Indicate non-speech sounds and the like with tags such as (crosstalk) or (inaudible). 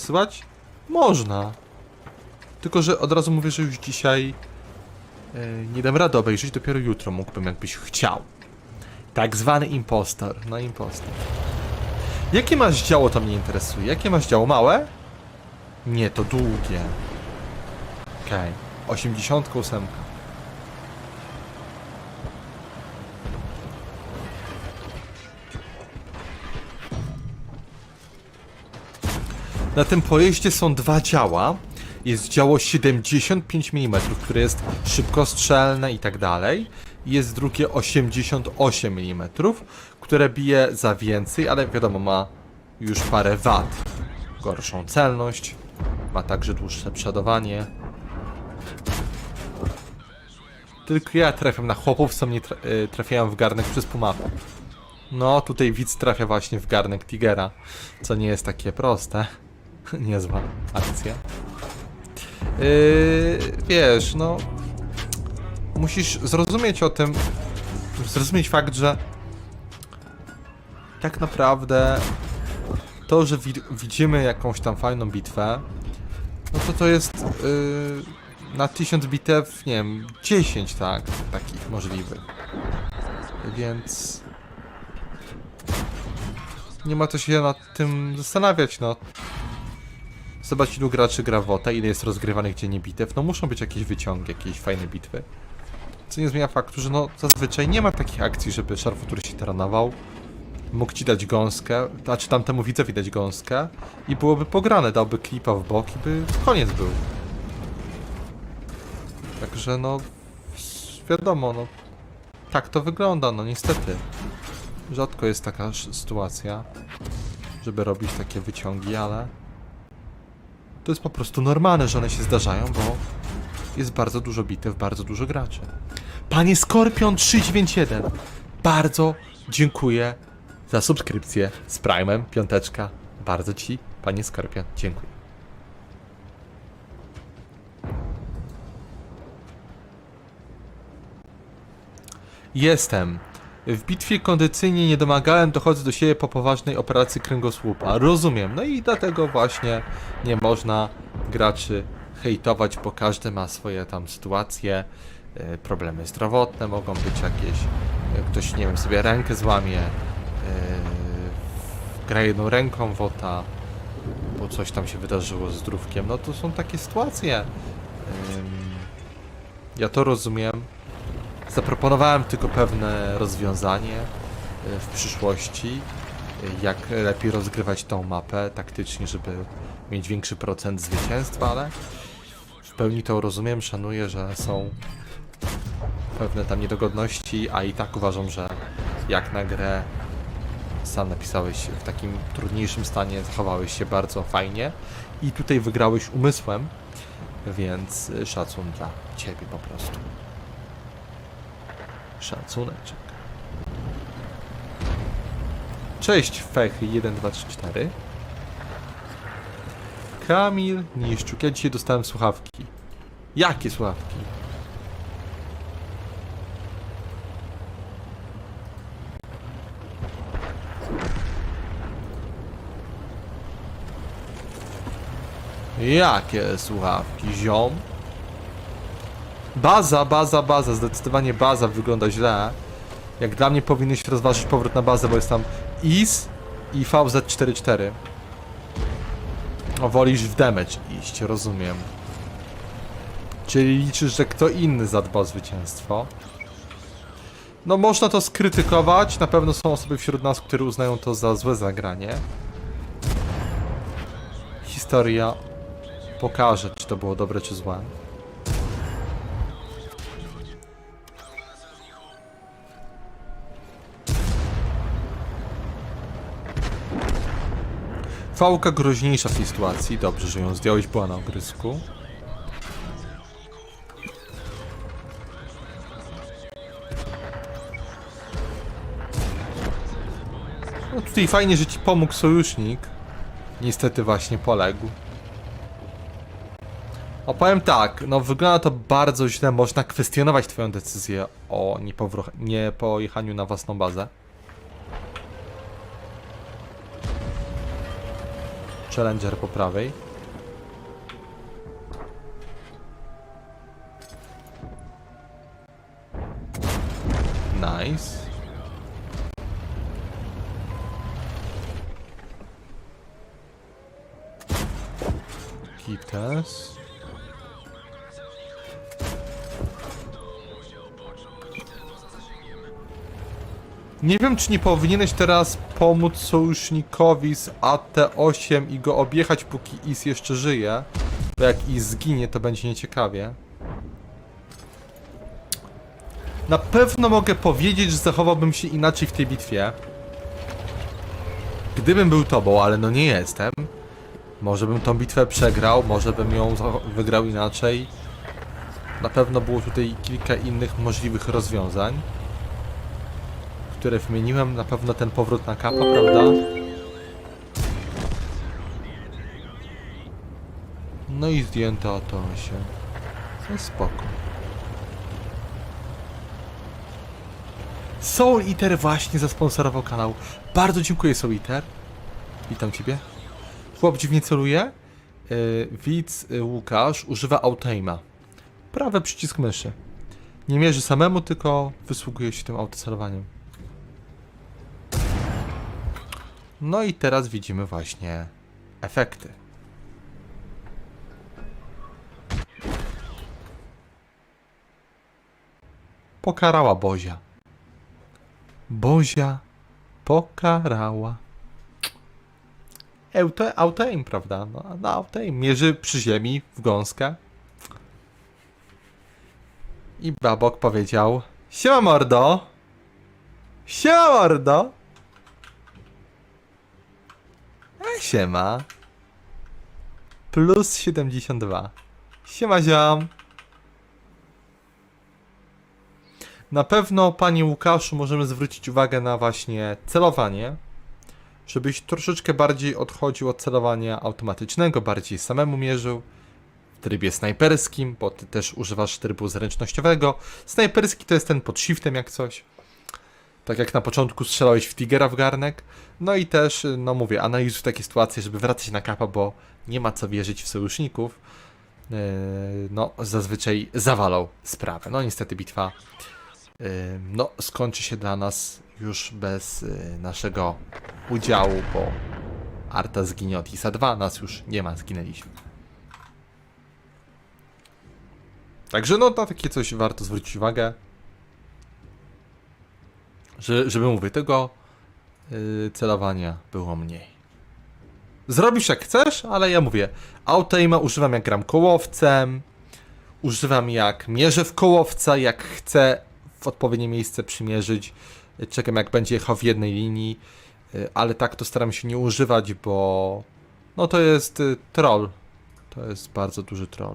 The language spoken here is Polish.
wysyłać? Można. Tylko, że od razu mówię, że już dzisiaj e, nie dam rady obejrzeć, dopiero jutro mógłbym, jakbyś chciał. Tak zwany impostor. No impostor. Jakie masz działo, to mnie interesuje. Jakie masz działo? Małe? Nie, to długie. Okej. Okay. 88. Na tym pojeździe są dwa działa. Jest działo 75 mm, które jest szybkostrzelne i tak dalej. Jest drugie 88 mm, które bije za więcej, ale wiadomo, ma już parę wad. Gorszą celność, ma także dłuższe przodowanie. Tylko ja trafiam na chłopów, co mnie y, trafiają w garnek przez pumapę. No, tutaj widz trafia właśnie w garnek Tigera, co nie jest takie proste. (laughs) Niezła akcja. Yy, wiesz, no. Musisz zrozumieć o tym. Zrozumieć fakt, że. Tak naprawdę. To, że wi widzimy jakąś tam fajną bitwę. No to to jest. Yy, na 1000 bitew, nie wiem, 10, tak? Takich możliwych. Więc. Nie ma co się nad tym zastanawiać, no. Zobacz ilu graczy gra WOTA, ile jest rozgrywanych dziennie bitew. No muszą być jakieś wyciągi, jakieś fajne bitwy. Co nie zmienia faktu, że no zazwyczaj nie ma takich akcji, żeby szarfutur się taranował. Mógł ci dać gąskę, a czy tamtemu widzowi dać gąskę i byłoby pograne, dałby klipa w bok i by koniec był. Także no, wiadomo, no, tak to wygląda, no niestety. Rzadko jest taka sytuacja, żeby robić takie wyciągi, ale to jest po prostu normalne, że one się zdarzają, bo jest bardzo dużo bitew, bardzo dużo graczy. Panie Skorpion 391, bardzo dziękuję za subskrypcję z Prime'em, piąteczka. Bardzo Ci, Panie Skorpion, dziękuję. Jestem. W bitwie kondycyjnie nie domagałem, dochodzę do siebie po poważnej operacji kręgosłupa. Rozumiem. No i dlatego właśnie nie można graczy hejtować, bo każdy ma swoje tam sytuacje, e, problemy zdrowotne mogą być jakieś, e, ktoś, nie wiem, sobie rękę złamie, e, gra jedną ręką wota, bo coś tam się wydarzyło z zdrówkiem. No to są takie sytuacje. Ja to rozumiem. Zaproponowałem tylko pewne rozwiązanie e, w przyszłości, e, jak lepiej rozgrywać tą mapę taktycznie, żeby mieć większy procent zwycięstwa, ale w pełni to rozumiem, szanuję, że są pewne tam niedogodności, a i tak uważam, że jak na grę sam napisałeś w takim trudniejszym stanie, zachowałeś się bardzo fajnie i tutaj wygrałeś umysłem, więc szacun dla ciebie po prostu. Szacuneczek. Cześć Fechy 1, 2, 3, 4. Kamil Niszczuk. Ja dzisiaj dostałem słuchawki. Jakie słuchawki? Jakie słuchawki, ziom? Baza, baza, baza, zdecydowanie baza wygląda źle. Jak dla mnie powinieneś rozważyć powrót na bazę, bo jest tam IS i VZ44. O, wolisz w damage iść, rozumiem. Czyli liczysz, że kto inny zadba o zwycięstwo. No można to skrytykować, na pewno są osoby wśród nas, które uznają to za złe zagranie. Historia pokaże, czy to było dobre, czy złe. Fałka groźniejsza w tej sytuacji. Dobrze, że ją zdjąłeś, była na ogrysku. No tutaj fajnie, że ci pomógł sojusznik. Niestety właśnie poległ. Opowiem tak, no wygląda to bardzo źle, można kwestionować twoją decyzję o niepojechaniu na własną bazę. Challenger po prawej. Nice. Kites. Nie wiem, czy nie powinieneś teraz pomóc sojusznikowi z AT-8 i go objechać, póki Is jeszcze żyje. Bo jak Is zginie, to będzie nieciekawie. Na pewno mogę powiedzieć, że zachowałbym się inaczej w tej bitwie. Gdybym był tobą, ale no nie jestem. Może bym tą bitwę przegrał, może bym ją wygrał inaczej. Na pewno było tutaj kilka innych możliwych rozwiązań które wymieniłem, na pewno ten powrót na kapa, prawda? No i zdjęto to się. To jest spoko. Soul Eater właśnie zasponsorował kanał. Bardzo dziękuję Soul Eater. Witam ciebie. Chłop dziwnie celuje. Yy, widz yy, Łukasz używa autoaima. Prawy przycisk myszy. Nie mierzy samemu, tylko wysługuje się tym autocelowaniem. No i teraz widzimy właśnie efekty. Pokarała Bozia. Bozia pokarała. Auto, autoaim, prawda? No, no autoaim. Mierzy przy ziemi w gąskę. I babok powiedział Siema mordo! Siema mordo! A siema. Plus 72. Siema ziom. Na pewno, panie Łukaszu, możemy zwrócić uwagę na właśnie celowanie. Żebyś troszeczkę bardziej odchodził od celowania automatycznego, bardziej samemu mierzył. W trybie snajperskim, bo ty też używasz trybu zręcznościowego. Snajperski to jest ten pod shiftem jak coś. Tak jak na początku strzelałeś w Tigera w garnek. No i też, no mówię, analizuj takie sytuacje, żeby wracać na kapa, bo nie ma co wierzyć w sojuszników. Yy, no, zazwyczaj zawalał sprawę. No niestety bitwa yy, no, skończy się dla nas już bez yy, naszego udziału, bo Arta zginie od ISA 2, nas już nie ma, zginęliśmy. Także no, na takie coś warto zwrócić uwagę. Że, żeby mówię, tego yy, celowania było mniej. Zrobisz jak chcesz, ale ja mówię, autoaima używam jak gram kołowcem, używam jak mierzę w kołowca, jak chcę w odpowiednie miejsce przymierzyć, czekam jak będzie jechał w jednej linii, yy, ale tak to staram się nie używać, bo no to jest yy, troll. To jest bardzo duży troll.